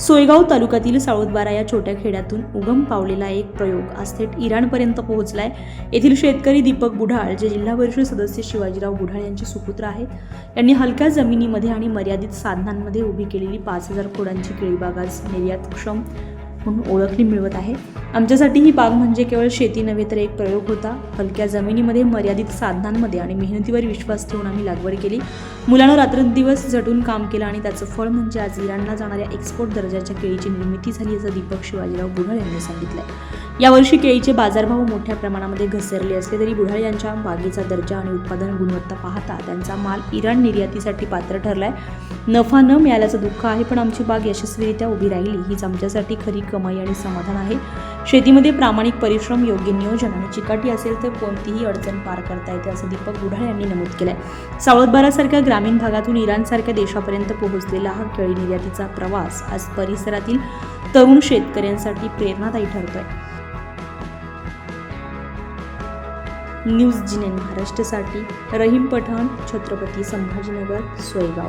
सोयगाव तालुक्यातील साळोदबारा या छोट्या खेड्यातून उगम पावलेला एक प्रयोग आज थेट इराणपर्यंत पोहोचलाय. येथील शेतकरी दीपक बुढाळ जे जिल्हा परिषद सदस्य शिवाजीराव बुढाळ यांचे सुपुत्र आहेत यांनी हलक्या जमिनीमध्ये आणि मर्यादित साधनांमध्ये उभी केलेली पाच हजार खोडांची केळीबागास निर्यातक्षम म्हणून ओळखली मिळवत आहे. आमच्यासाठी ही बाग म्हणजे केवळ शेती नव्हे तर एक प्रयोग होता. हलक्या जमिनीमध्ये मर्यादित साधनांमध्ये आणि मेहनतीवर विश्वास ठेवून आम्ही लागवड केली. मुलानं रात्रंदिवस झटून काम केलं आणि त्याचं फळ म्हणजे आज इराणला जाणाऱ्या एक्सपोर्ट दर्जाच्या केळीची निर्मिती झाली असं दीपक शिवाजीराव बुढाळ यांनी सांगितलं यावर्षी केळीचे बाजारभाव मोठ्या प्रमाणामध्ये घसरले असले तरी बुढाळ यांच्या बागेचा दर्जा आणि उत्पादन गुणवत्ता पाहता त्यांचा माल इराण निर्यातीसाठी पात्र ठरलाय. नफा न मिळाल्याचं दुःख आहे पण आमची बाग यशस्वीरित्या उभी राहिली. हीच आमच्यासाठी खरी कमाई आणि समाधान आहे. शेतीमध्ये प्रामाणिक परिश्रम योग्य नियोजन आणि चिकाटी असेल तर कोणतीही अडचण पार करता येते असं दीपक बुढाळ यांनी नमूद केलंय. सावळदबारासारख्या ग्रामीण भागातून इराणसारख्या देशापर्यंत पोहोचलेला हा केळी निर्यातीचा प्रवास आज परिसरातील तरुण शेतकऱ्यांसाठी प्रेरणादायी ठरतोय. न्यूज जिनेन महाराष्ट्रासाठी रहीम पठाण छत्रपती संभाजीनगर सोयगाव.